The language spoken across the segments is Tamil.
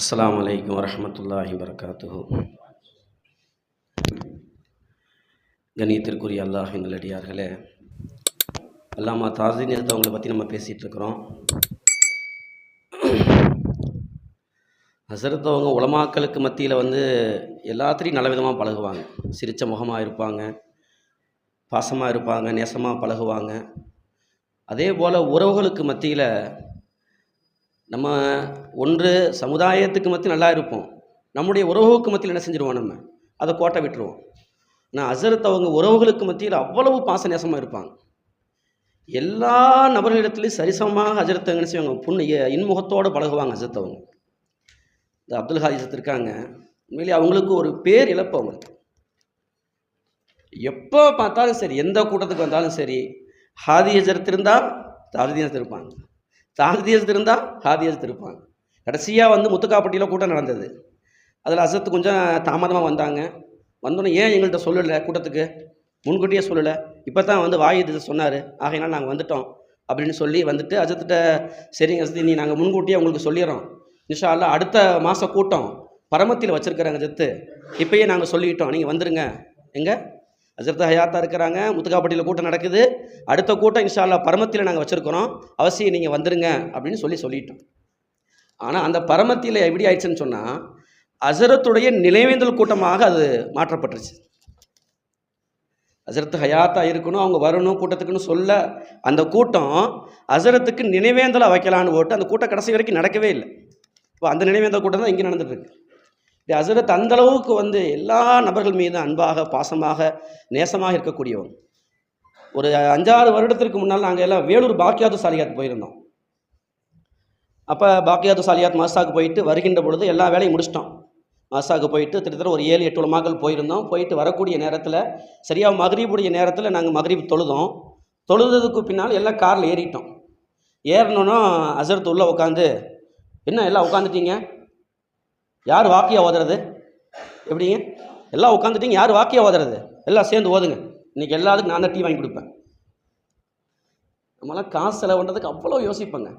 அஸ்லாம் வலைக்கம் வரமத்துல்லாஹி வரகாத்துஹோ கணியத்திற்குரிய அல்லாஹின் நல்லடியார்களே அல்லாமா தாசின் அவங்களை பற்றி நம்ம பேசிகிட்ருக்குறோம் இருக்கிறோம். உலமாக்களுக்கு மத்தியில் வந்து எல்லாத்துலேயும் நல்ல விதமாக பழகுவாங்க. சிரித்த முகமாக இருப்பாங்க பாசமாக இருப்பாங்க நேசமாக பழகுவாங்க. அதே போல் உறவுகளுக்கு மத்தியில் நம்ம ஒன்று சமுதாயத்துக்கு மத்தியில் நல்லா இருப்போம். நம்முடைய உறவுகளுக்கு மத்தியில் என்ன செஞ்சுருவோம் நம்ம? அதை கோட்டை விட்டுருவோம். ஆனால் அசரத் அவங்க உறவுகளுக்கு மத்தியில் அவ்வளவு பாச நேசமாக இருப்பாங்க. எல்லா நபர்களிடத்துலையும் சரிசமமாக அஜரத் என்ன செய்வாங்க. புண்ணு இன்முகத்தோடு பழகுவாங்க அஜரத் அவங்க. இந்த அப்துல் ஹாதிசத் இருக்காங்க. உண்மையிலேயே அவங்களுக்கு ஒரு பேர் இழப்பு அவங்களுக்கு. எப்போ பார்த்தாலும் சரி எந்த கூட்டத்துக்கு வந்தாலும் சரி ஹாதி ஹஜரத் இருந்தால் தாதியத் இருப்பாங்க. தாதியத் இருந்தால் ஹாதியத் இருப்பாங்க. கடைசியாக வந்து முத்துக்காப்பட்டியில் கூட்டம் நடந்தது. அதில் அசத்து கொஞ்சம் தாமதமாக வந்தாங்க. வந்தோடனே ஏன் எங்கள்கிட்ட சொல்லலை கூட்டத்துக்கு? முன்கூட்டியே சொல்லலை. இப்போ தான் வந்து வாயு இது சொன்னார். ஆகையினால் நாங்கள் வந்துட்டோம் அப்படின்னு சொல்லி வந்துட்டு அஜத்திட்ட சரிங்க அசத்தி நீ நாங்கள் முன்கூட்டியே உங்களுக்கு சொல்லிடுறோம் நிஷா அல்லாஹ் அடுத்த மாத கூட்டம் பரமத்தில் வச்சுருக்குறாங்க அஜத்து இப்பயே நாங்கள் சொல்லிட்டோம். நீங்கள் வந்துடுங்க எங்கே? அஜரத் ஹயாத்தா இருக்கிறாங்க முத்துக்காப்பட்டியில் கூட்டம் நடக்குது. அடுத்த கூட்டம் இன்ஷால்லா பரமத்தில் நாங்கள் வச்சுருக்கிறோம். அவசியம் நீங்கள் வந்துருங்க அப்படின்னு சொல்லி சொல்லிட்டோம். ஆனால் அந்த பரமத்தில் எப்படி ஆயிடுச்சுன்னு சொன்னால் அசரத்துடைய நினைவேந்தல் கூட்டமாக அது மாற்றப்பட்டுருச்சு. அசரத்து ஹயாத்தா இருக்கணும் அவங்க வரணும் கூட்டத்துக்குன்னு சொல்ல அந்த கூட்டம் அசரத்துக்கு நினைவேந்தலை வைக்கலான்னு போட்டு அந்த கூட்டம் கடைசி வரைக்கும் நடக்கவே இல்லை. இப்போ அந்த நினைவேந்தல் கூட்டம் தான் இங்கே நடந்துட்டுருக்கு இந்த அசரத் அந்த அளவுக்கு வந்து எல்லா நபர்கள் மீதும் அன்பாக பாசமாக நேசமாக இருக்கக்கூடியவங்க ஒரு அஞ்சாறு வருடத்திற்கு முன்னால் நாங்கள் எல்லாம் வேலூர் பாக்கியாது சாலியாத் போயிருந்தோம். அப்போ பாக்கியாது சாலியாத் மாசாக்கு போயிட்டு வருகின்ற பொழுது எல்லா வேலையும் முடிச்சிட்டோம். மாசாக்கு போயிட்டு திட்டத்தட்ட ஒரு ஏழு எட்டு உலமாக்கள் போயிருந்தோம். போயிட்டு வரக்கூடிய நேரத்தில் சரியாக மகரீபுடைய நேரத்தில் நாங்கள் மகரீப் தொழுதோம். தொழுததுக்கு பின்னால் எல்லாம் காரில் ஏறிட்டோம். ஏறினோன்னா அசரத்து உள்ளே உட்காந்து என்ன எல்லாம் உட்காந்துட்டீங்க யார் வாக்கியா ஓதுறது? எப்படிங்க எல்லாம் உட்காந்துட்டீங்க யார் வாக்கியம் ஓதுறது? எல்லாம் சேர்ந்து ஓதுங்க. இன்றைக்கி எல்லாத்துக்கும் நான் தான் டீ வாங்கி கொடுப்பேன். நம்மளாம் காசு செலவு பண்ணுறதுக்கு அவ்வளோ யோசிப்பேங்க.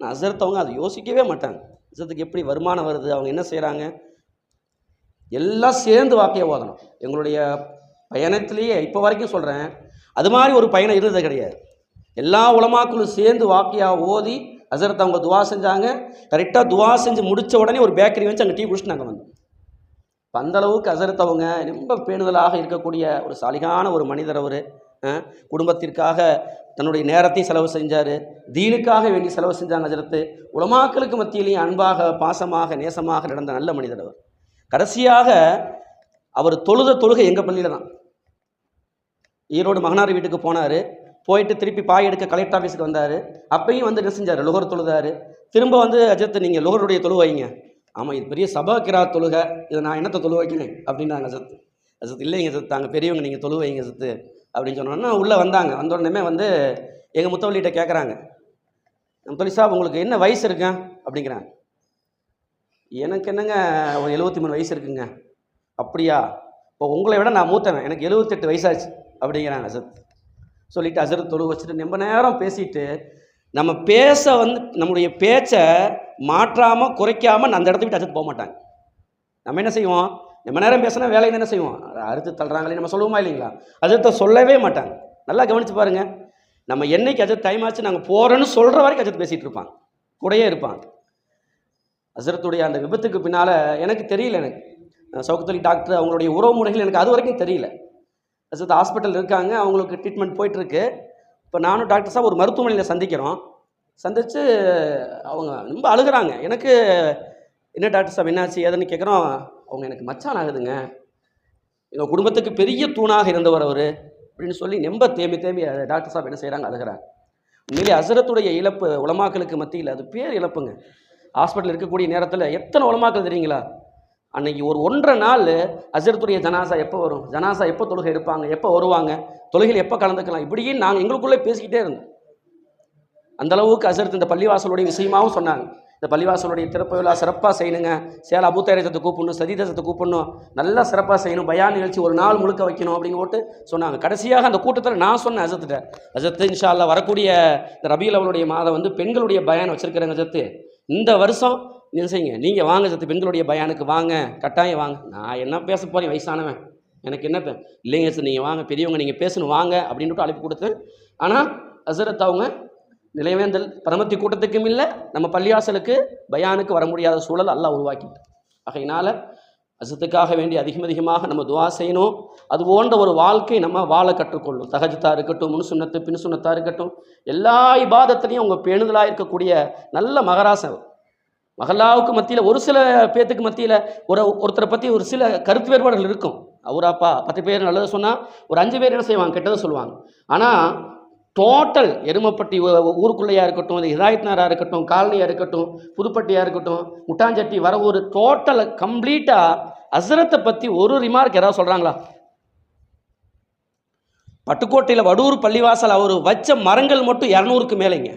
நான் அசரத்தவங்க அதை யோசிக்கவே மாட்டாங்க அசரத்துக்கு எப்படி வருமானம் வருது அவங்க என்ன செய்கிறாங்க எல்லாம் சேர்ந்து வாக்கியம் ஓதணும். எங்களுடைய பயணத்திலேயே இப்போ வரைக்கும் சொல்கிறேன் அது மாதிரி ஒரு பயணம் இருந்தது கிடையாது. எல்லா உலமாக்களும் சேர்ந்து வாக்கியாக ஓதி ஹசரத் அவங்க துவா செஞ்சாங்க. கரெக்டாக துவா செஞ்சு முடித்த உடனே ஒரு பேக்கரி வச்சு அங்கே டீ குடிச்சிட்டு நாங்கள் வந்தோம் இப்போ அந்தளவுக்கு ஹசரத் அவங்க ரொம்ப பேணுதலாக இருக்கக்கூடிய ஒரு சாலிகான ஒரு மனிதர் அவர். குடும்பத்திற்காக தன்னுடைய நேரத்தையும் செலவு செஞ்சார். தீனுக்காக வேண்டி செலவு செஞ்சாங்க ஹசரத்து உலமாக்களுக்கு மத்தியிலையும் அன்பாக பாசமாக நேசமாக நடந்த நல்ல மனிதர் அவர். கடைசியாக அவர் தொழுத தொழுகை எங்கள் பள்ளியில் தான் ஈரோடு மகனார் வீட்டுக்கு போனார். போயிட்டு திருப்பி பாய் எடுக்க கலெக்டர் ஆஃபீஸுக்கு வந்தார். அப்பையும் வந்து என்ன செஞ்சார் லுகர் தொழுதார். திரும்ப வந்து அஜத் நீங்கள் லுகருடைய தொழு வைங்க. ஆமாம் இது பெரிய சபா கிரா தொழுகை. இதை நான் என்னத்தை தொழு வைக்கணும்? அப்படின்னாங்க அஜத். அஜத் இல்லைங்க அஜத் தாங்க பெரியவங்க நீங்கள் தொழு வைங்க அஜத்து அப்படின்னு சொன்னோன்னா உள்ளே வந்தாங்க. வந்த உடனே வந்து எங்கள் முத்தவள்ளிகிட்ட கேட்குறாங்க முத்தவள்ளி சாப் உங்களுக்கு என்ன வயசு இருக்குங்க அப்படிங்கிறாங்க. எனக்கு என்னங்க ஒரு எழுபத்தி மூணு வயசு இருக்குங்க. அப்படியா? இப்போ உங்களை விட நான் மூத்தவன். எனக்கு எழுபத்தெட்டு வயசாச்சு. அப்படிங்கிறாங்க அசத் சொல்லிவிட்டு அசரத் தொழு வச்சுட்டு ரொம்ப நேரம் பேசிட்டு நம்ம பேச வந்து நம்முடைய பேச்சை மாற்றாமல் குறைக்காமல் அந்த இடத்த விட்டு அசத்து போக மாட்டாங்க நம்ம என்ன செய்வோம்? நம்ம நேரம் பேசினா வேலை என்ன செய்வோம்? அறுத்து தள்ளுறாங்களே நம்ம சொல்லுவோமா இல்லைங்களா? அஜத்தை சொல்லவே மாட்டாங்க நல்லா கவனித்து பாருங்கள் நம்ம என்னைக்கு அஜத் டைம் ஆச்சு நாங்கள் போகிறோன்னு சொல்கிற வரைக்கும் அஜத் பேசிகிட்டு இருப்பாங்க கூடயே இருப்பாங்க அசரத்துடைய அந்த விபத்துக்கு பின்னால் எனக்கு தெரியல எனக்கு. சவுக்கத்தொலி டாக்டர் அவங்களுடைய உறவு முறைகள் எனக்கு அது வரைக்கும் தெரியல. அசத் ஹாஸ்பிட்டல் இருக்காங்க. அவங்களுக்கு ட்ரீட்மெண்ட் போயிட்டுருக்கு. இப்போ நானும் டாக்டர்ஸாக ஒரு மருத்துவமனையில் சந்திக்கிறோம். சந்தித்து அவங்க ரொம்ப அழுகிறாங்க. எனக்கு என்ன டாக்டர் சார் என்னாச்சு ஏதுன்னு கேட்குறோம் அவங்க எனக்கு மச்சான் ஆகுதுங்க. எங்கள் குடும்பத்துக்கு பெரிய தூணாக இருந்தவர் அவர் அப்படின்னு சொல்லி நெம்ப தேம்பி தேம்பி டாக்டர் சாப் என்ன செய்கிறாங்க அழுகிறாங்க. உண்மையிலே அசரத்துடைய இழப்பு உலமாக்களுக்கு மத்தியில் அது பேர் இழப்புங்க. ஹாஸ்பிட்டல் இருக்கக்கூடிய நேரத்தில் எத்தனை உலமாக்கள் தெரியுங்களா? அன்னைக்கு ஒரு ஒன்றரை நாள் அசரத்துடைய ஜனாசா எப்போ வரும்? ஜனாசா எப்போ தொழுகை எடுப்பாங்க? எப்போ வருவாங்க? தொழுகையில் எப்போ கலந்துக்கலாம்? இப்படியே நாங்கள் எங்களுக்குள்ளே பேசிக்கிட்டே இருந்தோம். அந்தளவுக்கு அசரத் இந்த பள்ளிவாசலுடைய விஷயமாகவும் சொன்னாங்க. இந்த பள்ளிவாசலுடைய திறப்பு விழா சிறப்பாக செய்யணுங்க. சேல அபுத்தாரத்தை கூப்பிடணும் சதீதசத்தை கூப்பிடணும். நல்லா சிறப்பாக செய்யணும். பயா நிகழ்ச்சி ஒரு நாள் முழுக்க வைக்கணும் அப்படின்னு போட்டு சொன்னாங்க. கடைசியாக அந்த கூட்டத்தில் நான் சொன்னேன் அசத்துட்ட அசத்து இன்ஷால்லா வரக்கூடிய இந்த ரபியில் அவளுடைய மாதம் வந்து பெண்களுடைய பயான் வச்சிருக்கிறேங்க அஜத்து இந்த வருஷம் நீங்கள் செய்யுங்க? நீங்கள் வாங்க சத்து பெண்களுடைய பயானுக்கு வாங்க கட்டாயம் வாங்க. நான் என்ன பேச போகிறேன் வயசானவன். எனக்கு என்ன இல்லைங்க சார் நீங்கள் வாங்க பெரியவங்க நீங்கள் பேசணும் வாங்க அப்படின்ட்டு அழைப்பு கொடுத்தேன். ஆனால் ஹசரத் அவங்க நிலைவேந்தல் பரமத்தி கூட்டத்துக்கும் இல்லை நம்ம பள்ளியாசலுக்கு பயானுக்கு வர முடியாத சூழல் எல்லாம் உருவாக்கிட்டு. ஆகையினால் அசத்துக்காக வேண்டி அதிகம் அதிகமாக நம்ம துவா செய்யணும். அது போன்ற ஒரு வாழ்க்கை நம்ம வாழ கற்றுக்கொள்ளும். தகஜத்தாக இருக்கட்டும் முன் சுண்ணத்து பின் இருக்கட்டும் எல்லா இபாதத்துலேயும் அவங்க பேணுதலாக இருக்கக்கூடிய நல்ல மகராசம். மகல்லாவுக்கு மத்தியில் ஒரு சில பேத்துக்கு மத்தியில் ஒரு ஒருத்தரை பற்றி ஒரு சில கருத்து வேறுபாடுகள் இருக்கும். அவராப்பா பத்து பேர் நல்லதை சொன்னால் ஒரு அஞ்சு பேர் என்ன செய்வாங்க? கெட்டதை சொல்லுவாங்க. ஆனால் டோட்டல் எருமப்பட்டி ஊருக்குள்ளையாக இருக்கட்டும் இது ஹிதாயத்னாராக இருக்கட்டும் காலனியாக இருக்கட்டும் புதுப்பட்டியாக இருக்கட்டும் முட்டாஞ்சட்டி வர ஒரு டோட்டல் கம்ப்ளீட்டாக அசரத்தை பற்றி ஒரு ரிமார்க் யாராவது சொல்கிறாங்களா பட்டுக்கோட்டையில் வடூர் பள்ளிவாசல் அவர் வச்ச மரங்கள் மட்டும் இரநூறுக்கு மேலேங்க.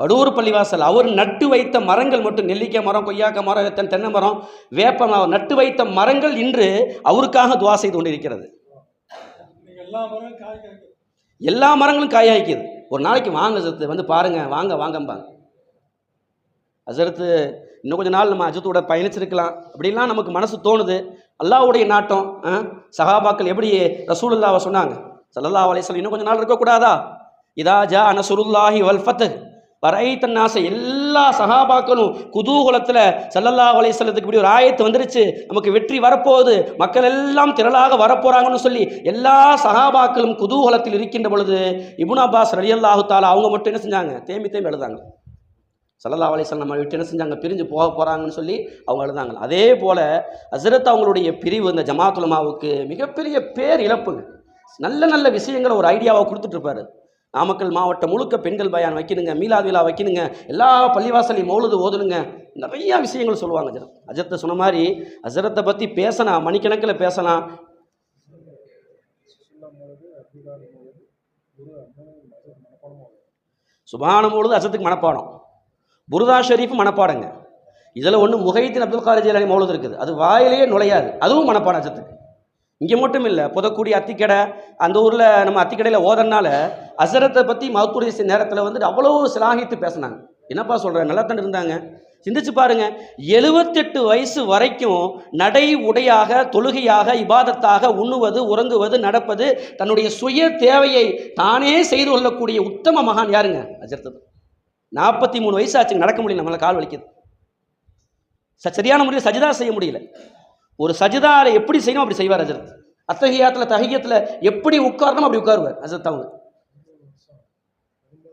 வடூர் பள்ளிவாசல். அவர் நட்டு வைத்த மரங்கள் மட்டும் நெல்லிக்காய் மரம் கொய்யாக்காய் மரம் தென்னை மரம் வேப்ப மரம் நட்டு வைத்த மரங்கள் இன்று அவருக்காக துவா செய்து கொண்டிருக்கிறது. எல்லா காய் எல்லா மரங்களும் காயாய்க்குது ஒரு நாளைக்கு வாங்க சத்து வந்து பாருங்க வாங்க வாங்கம்பாங்க. அசரத்து இன்னும் கொஞ்ச நாள் நம்ம அஜத்தோட பயணிச்சிருக்கலாம். அப்படிலாம் நமக்கு மனசு தோணுது. அல்லாஹ்வுடைய நாட்டம் ஆ? எப்படி ரசூலுல்லாவை சொன்னாங்க? சல்லல்லா அலைஹி இன்னும் கொஞ்ச நாள் இருக்கக்கூடாதா? இதா ஜா அனசுருல்லாஹி வல் ஃபத்ஹ் எல்லா சகாபாக்களும் குதூகலத்தில் சல்லல்லா அலைஹி இப்படி ஒரு ஆயத்து வந்துருச்சு. நமக்கு வெற்றி வரப்போகுது. மக்கள் எல்லாம் திரளாக வரப்போகிறாங்கன்னு சொல்லி எல்லா சகாபாக்களும் குதூகலத்தில் இருக்கின்ற பொழுது இபுன் அப்பாஸ் ரலியல்லாஹு தாலா அவங்க மட்டும் என்ன செஞ்சாங்க? தேம்பி தேம்பி எழுதாங்க சல்லல்லா அலைஹி நம்ம விட்டு என்ன செஞ்சாங்க? பிரிஞ்சு போக போகிறாங்கன்னு சொல்லி அவங்க எழுதாங்க அதே போல் ஹஸ்ரத் அவங்களுடைய பிரிவு இந்த ஜமாத்துலமாவுக்கு மிகப்பெரிய பேர் இழப்புங்க. நல்ல நல்ல விஷயங்களை ஒரு ஐடியாவை கொடுத்துட்ருப்பாரு நாமக்கல் மாவட்டம் முழுக்க பெண்கள் பயான் வைக்கணுங்க மீலாது விழா வைக்கணுங்க எல்லா பள்ளிவாசலையும் மௌலுது ஓதணுங்க. நிறையா விஷயங்கள் சொல்லுவாங்க அஜரத். அஜரத்தை சொன்ன மாதிரி அஜரத்தை பற்றி பேசலாம் மணிக்கணக்கில் பேசலாம். சுண்ணம் சுபானம் பொழுது அசத்துக்கு மனப்பாடம். புருதா ஷெரீஃப் மனப்பாடங்க. இதில் ஒன்று முகைத்தின் அப்துல் காலேஜ் மௌழுது மௌலது இருக்குது. அது வாயிலேயே நுழையாது. அதுவும் மனப்பாடம் அசத்துக்கு இங்கே மட்டும் இல்லை புதக்குடி அத்திக்கடை அந்த ஊரில் நம்ம அத்திக்கடையில் ஓதனால அசரத்தை பற்றி மகத்துடைய நேரத்தில் வந்துட்டு அவ்வளோ சிலாகித்து பேசினாங்க. என்னப்பா சொல்கிறேன் நல்லா தான் இருந்தாங்க. சிந்திச்சு பாருங்க எழுபத்தெட்டு வயசு வரைக்கும் நடை உடையாக தொழுகையாக இபாதத்தாக உண்ணுவது உறங்குவது நடப்பது தன்னுடைய சுய தேவையை தானே செய்து கொள்ளக்கூடிய உத்தம மகான் யாருங்க? அஜர்த்தது நாற்பத்தி மூணு வயசு ஆச்சுங்க நடக்க முடியல நம்மளை கால் வலிக்குது. ச- சரியான முறையில் சஜிதா செய்ய முடியல. ஒரு சஜிதாவில் எப்படி செய்யணும் அப்படி செய்வார் அஜரத் அத்தகையாத்தில் தகையத்தில் எப்படி உட்காரணும் அப்படி உட்காருவார் அஜரத் அவங்க. ரெண்டு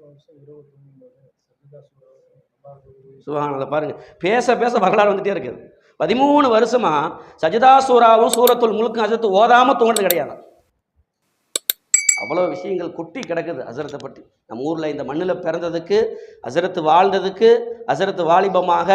பாருங்கள் அதை பாருங்க. பேச பேச வரலாறு வந்துட்டே இருக்குது. பதிமூணு வருஷமா சஜிதா சூறாவும் சூரத்துள் முழுக்கும் அஜரத்து ஓதாம தூங்குறது கிடையாது. அவ்வளோ விஷயங்கள் கொட்டி கிடக்குது அசரத்தை பற்றி. நம்ம ஊரில் இந்த மண்ணில் பிறந்ததுக்கு அசரத்து வாழ்ந்ததுக்கு அசரத்து வாலிபமாக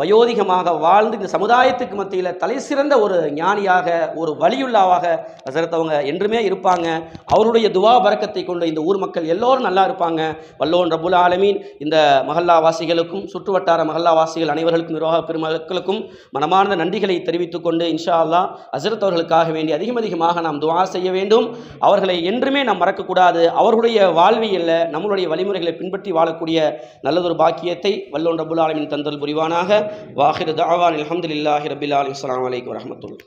வயோதிகமாக வாழ்ந்து இந்த சமுதாயத்துக்கு மத்தியில் தலை சிறந்த ஒரு ஞானியாக ஒரு வழியுள்ளாவாக ஹசரத் அவங்க என்றுமே இருப்பாங்க. அவருடைய துவா பரக்கத்தை கொண்டு இந்த ஊர் மக்கள் எல்லோரும் நல்லா இருப்பாங்க. வல்லோன் ரபுல் ஆலமீன். இந்த மஹல்லா வாசிகளுக்கும் சுற்றுவட்டார மஹல்லா வாசிகள் அனைவர்களுக்கும் நிர்வாக பெருமக்களுக்கும் மனமார்ந்த நன்றிகளை தெரிவித்துக் கொண்டு இன்ஷா அல்லாஹ் ஹசரத் அவர்களுக்காக வேண்டி அதிகம் அதிகமாக நாம் துவா செய்ய வேண்டும். அவர்களை என்றுமே நாம் மறக்கக்கூடாது. அவர்களுடைய வாழ்வியல்ல நம்மளுடைய வழிமுறைகளை பின்பற்றி வாழக்கூடிய நல்லதொரு பாக்கியத்தை வல்லோன் ரபுல் ஆலமின் தந்தல் புரிவானாக. وآخر دعوان الحمد لله رب العالمين. السلام عليكم ورحمة الله.